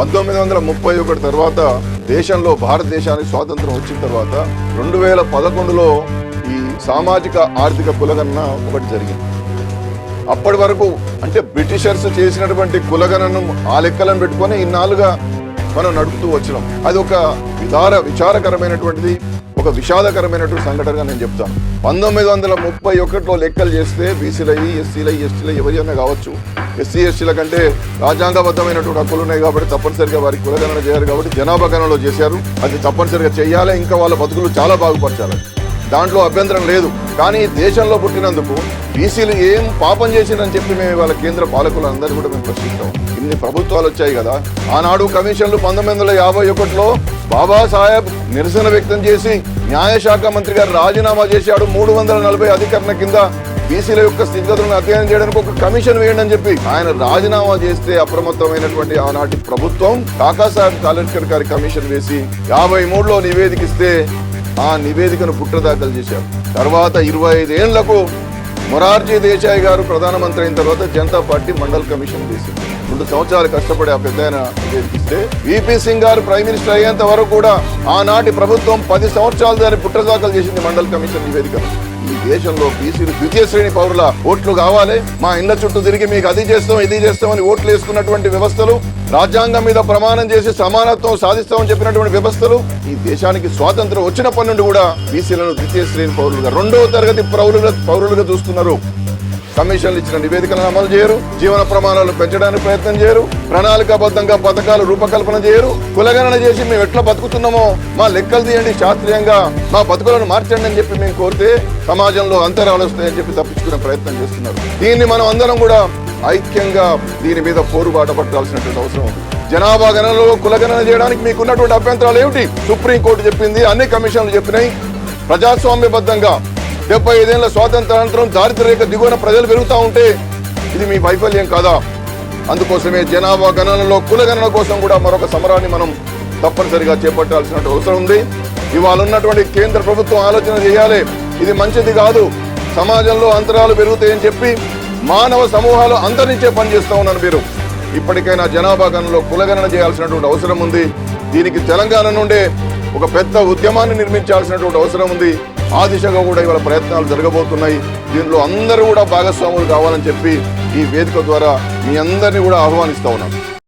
పంతొమ్మిది వందల ముప్పై ఒకటి తర్వాత దేశంలో భారతదేశానికి స్వాతంత్రం వచ్చిన తర్వాత రెండు వేల పదకొండులో ఈ సామాజిక ఆర్థిక కులగణన ఒకటి జరిగింది. అప్పటి వరకు అంటే బ్రిటిషర్స్ చేసినటువంటి కులగణను ఆ లెక్కలను పెట్టుకొని ఇన్నాళ్ళుగా మనం నడుపుతూ వచ్చినాం. అది ఒక విధార విచారకరమైనటువంటిది. ఒక విషాదకరమైనటువంటి సంఘటనగా నేను చెప్తాను. పంతొమ్మిది వందల ముప్పై ఒకటిలో లెక్కలు చేస్తే బీసీలై ఎస్సీలై ఎస్టీలై ఎవరైనా కావచ్చు. ఎస్సీ ఎస్టీల కంటే రాజ్యాంగబద్ధమైనటువంటి హక్కులు ఉన్నాయి కాబట్టి తప్పనిసరిగా వారికి కులగణన చేయాలి కాబట్టి జనాభా గణనలో చేశారు. అది తప్పనిసరిగా చేయాలి. ఇంకా వాళ్ళ బతుకులు చాలా బాగుపరచాలి. దాంట్లో అభ్యంతరం లేదు. కానీ దేశంలో పుట్టినందుకు బీసీలు ఏం పాపం చేసిందని చెప్పి మేము వాళ్ళ కేంద్ర పాలకులందరూ కూడా మేము ప్రశ్నిస్తాం ఇన్ని ప్రభుత్వాలు వచ్చాయి కదా. ఆనాడు కమిషన్లు పంతొమ్మిది వందల యాభై ఒకటిలో బాబాసాహెబ్ నిరసన వ్యక్తం చేసి న్యాయశాఖ మంత్రి గారు రాజీనామా చేశాడు. మూడు వందల నలభై అధికరణ కింద బీసీల యొక్క స్థితిగతులను అధ్యయనం చేయడానికి ఒక కమిషన్ వేయండి అని చెప్పి ఆయన రాజీనామా చేస్తే అప్రమత్తమైనటువంటి ఆనాటి ప్రభుత్వం కాకాసాహెబ్ కాలేజ్కర్ గారి కమిషన్ వేసి యాభై మూడులో నివేదికిస్తే ఆ నివేదికను పుట్టదాఖలు చేశారు. తర్వాత ఇరవై ఐదేళ్ళకు మొరార్జీ దేశాయ్ గారు ప్రధానమంత్రి అయిన తర్వాత జనతా పార్టీ మండల్ కమిషన్ వేసింది రెండు సంవత్సరాలు కష్టపడి ఆ పెద్ద నివేదిస్తే విపి సింగ్ గారు ప్రైమ్ మినిస్టర్ అయ్యేంత వరకు కూడా ఆనాటి ప్రభుత్వం పది సంవత్సరాలు దాన్ని పుట్టదాఖలు చేసింది మండల్ కమిషన్ నివేదిక. ఈ దేశంలో బీసీలు ద్వితీయ శ్రేణి పౌరుల ఓట్లు కావాలి. మా ఇళ్ళ చుట్టూ తిరిగి మీకు అది చేస్తాం ఇది చేస్తామని ఓట్లు వేసుకున్నటువంటి వ్యవస్థలు రాజ్యాంగం మీద ప్రమాణం చేసి సమానత్వం సాధిస్తామని చెప్పినటువంటి వ్యవస్థలు ఈ దేశానికి స్వాతంత్రం వచ్చినప్పటి నుండి కూడా బీసీలను ద్వితీయ శ్రేణి పౌరులుగా రెండవ తరగతి పౌరులుగా పౌరులుగా చూస్తున్నారు. కమిషన్లు ఇచ్చిన నివేదికలను అమలు చేయరు జీవన ప్రమాణాలు పెంచడానికి ప్రయత్నం చేయరు ప్రణాళికాబద్ధంగా పథకాలు రూపకల్పన చేయరు. కులగణన చేసి మేము ఎట్లా బతుకుతున్నామో మా లెక్కలు తీయండి శాస్త్రీయంగా మా బతుకులను మార్చండి అని చెప్పి మేము కోరితే సమాజంలో అంతరాలు వస్తాయని చెప్పి తప్పించుకునే ప్రయత్నం చేస్తున్నారు. దీన్ని మనం అందరం కూడా ఐక్యంగా దీని మీద పోరుబాట పట్టాల్సినటువంటి అవసరం ఉంది. జనాభా గణనలో కులగణన చేయడానికి మీకు ఉన్నటువంటి అభ్యంతరాలు ఏమిటి? సుప్రీంకోర్టు చెప్పింది అన్ని కమిషన్లు చెప్పినాయి. ప్రజాస్వామ్యబద్ధంగా డెబ్బై ఐదేళ్ళ స్వాతంత్రానంతరం అనంతరం రేఖ దిగువన ప్రజలు పెరుగుతూ ఉంటే ఇది మీ వైఫల్యం కాదా? అందుకోసమే జనాభా గణనలో కుల గణన కోసం కూడా మరొక సమరాన్ని మనం తప్పనిసరిగా చేపట్టాల్సిన అవసరం ఉంది. ఇవాళ ఉన్నటువంటి కేంద్ర ప్రభుత్వం ఆలోచన చేయాలి. ఇది మంచిది కాదు. సమాజంలో అంతరాలు పెరుగుతాయని చెప్పి మానవ సమూహాలు అంతరించే పని చేస్తూ ఉన్నారు మీరు ఇప్పటికైనా జనాభా గణనలో కులగణన చేయాల్సినటువంటి అవసరం ఉంది. దీనికి తెలంగాణ నుండే ఒక పెద్ద ఉద్యమాన్ని నిర్మించాల్సినటువంటి అవసరం ఉంది. ఆ దిశగా కూడా ఇవాళ ప్రయత్నాలు జరగబోతున్నాయి. దీనిలో అందరూ కూడా భాగస్వాములు కావాలని చెప్పి ఈ వేదిక ద్వారా మీ అందరినీ కూడా ఆహ్వానిస్తా ఉన్నాను